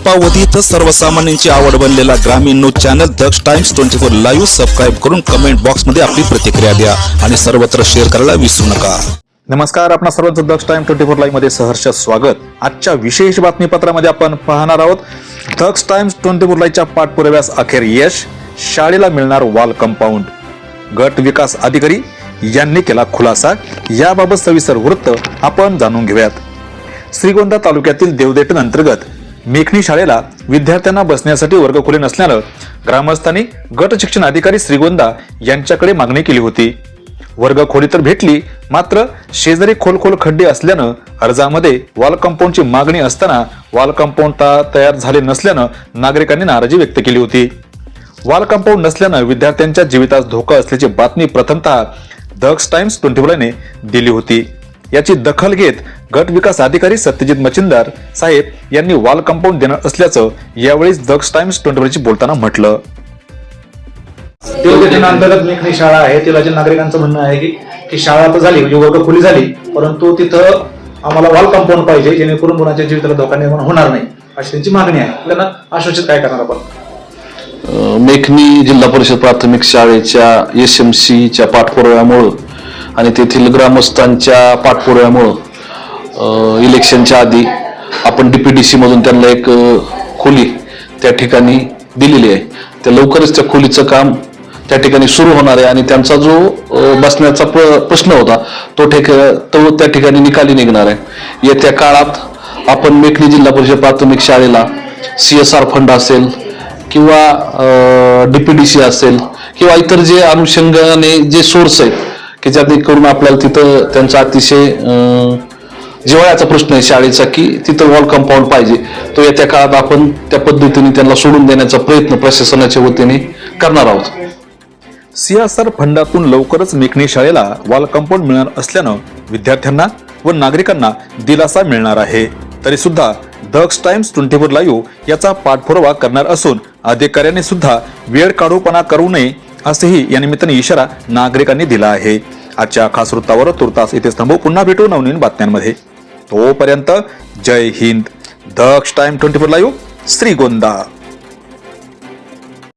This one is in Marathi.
अल्पावधीत सर्वसामान्यांची आवड बनलेला ग्रामीण news channel Daksh Times twenty four live subscribe करून कमेंट बॉक्समध्ये आपली प्रतिक्रिया द्या आणि सर्वत्र शेअर करायला विसरू नका. नमस्कार आपण सर्वांचं दक्ष टाइम ट्वेंटी फोर लाईव्हमध्ये सहर्ष स्वागत. आजच्या विशेष बातमीपत्रामध्ये आपण पाहणार आहोत दक्ष टाइम्स ट्वेंटी फोर लाईव्हच्या पाठपुराव्यास अखेर यश शाळेला मिळणार वॉल कंपाऊंड. गट विकास अधिकारी यांनी केला खुलासा याबाबत सविस्तर वृत्त आपण जाणून घेऊयात. श्रीगोंदा तालुक्यातील देवदेटन अंतर्गत मेखणी शाळेला विद्यार्थ्यांना बसण्यासाठी वर्गखोली नसल्यानं ग्रामस्थांनी गट शिक्षण अधिकारी श्रीगोंदा यांच्याकडे मागणी केली होती. वर्गखोली तर भेटली मात्र शेजारी खोल खोल खड्डे असल्यानं अर्जामध्ये वॉल कंपाऊंडची मागणी असताना वॉल कंपाऊंड तयार झाले नसल्यानं नागरिकांनी नाराजी व्यक्त केली होती. वॉल कंपाऊंड नसल्यानं विद्यार्थ्यांच्या जीवितास धोका असल्याची बातमी प्रथमतः दक्ष टाइम्स ट्वेंटी फोरने दिली होती. याची दखल घेत गट विकास अधिकारी सत्यजित मचिंदार साहेब यांनी वॉल कंपाऊंड देणार असल्याचं यावेळी दक्ष टाइम्स ट्वेंटी बोलताना म्हटलं. अंतर्गत मेखणी शाळा आहे. तिला जे नागरिकांचं म्हणणं आहे की की शाळा तर झाली म्हणजे वर्ग खुली झाली परंतु तिथं आम्हाला वॉल कंपाऊंड पाहिजे जेणेकरून मुलांच्या जीविताला धोका निर्माण होणार नाही अशी त्यांची मागणी आहे. त्यांना आश्वासित काय करणार आपण? अ, मेखणी जिल्हा परिषद प्राथमिक शाळेच्या एस एम सीच्या पाठपुराव्यामुळं आणि तेथील ग्रामस्थांच्या पाठपुराव्यामुळं इलेक्शनच्या आधी आपण डीपीडीसी मधून त्यांना एक खोली त्या ठिकाणी दिलेली आहे. त्या लवकरच त्या खोलीचं काम त्या ठिकाणी सुरू होणार आहे आणि त्यांचा जो बसण्याचा प्रश्न होता तो ठेक तो त्या ठिकाणी निकाली निघणार आहे. येत्या काळात आपण मेखणी जिल्हा परिषद प्राथमिक शाळेला सी एस आर फंड असेल किंवा डीपीडीसी असेल किंवा इतर जे अनुषंगाने जे सोर्स आहेत की करून आपल्याला तिथं त्यांचा अतिशय जिवाळ्याचा जिव्हाळ्याचा प्रश्न आहे शाळेचा की तिथं वॉल कंपाऊंड पाहिजे. तो येत्या काळात आपण त्या पद्धतीने त्यांना सोडून देण्याचा प्रयत्न प्रशासनाच्या वतीने करणार आहोत. सीएसआर फंडातून लवकरच मेकणी शाळेला वॉल कंपाऊंड मिळणार असल्यानं विद्यार्थ्यांना व नागरिकांना दिलासा मिळणार आहे. तरी सुद्धा Daksh Times twenty four live याचा पाठपुरावा करणार असून अधिकाऱ्यांनी सुद्धा वेळ काढूपणा करू नये असेही या निमित्ताने इशारा नागरिकांनी दिला आहे. आजच्या खास वृत्तावर तुर्तास इथे थांबू. पुन्हा भेटू नवनवीन बातम्यांमध्ये. तोपर्यंत जय Hind. Daksh Time twenty four live Shrigonda.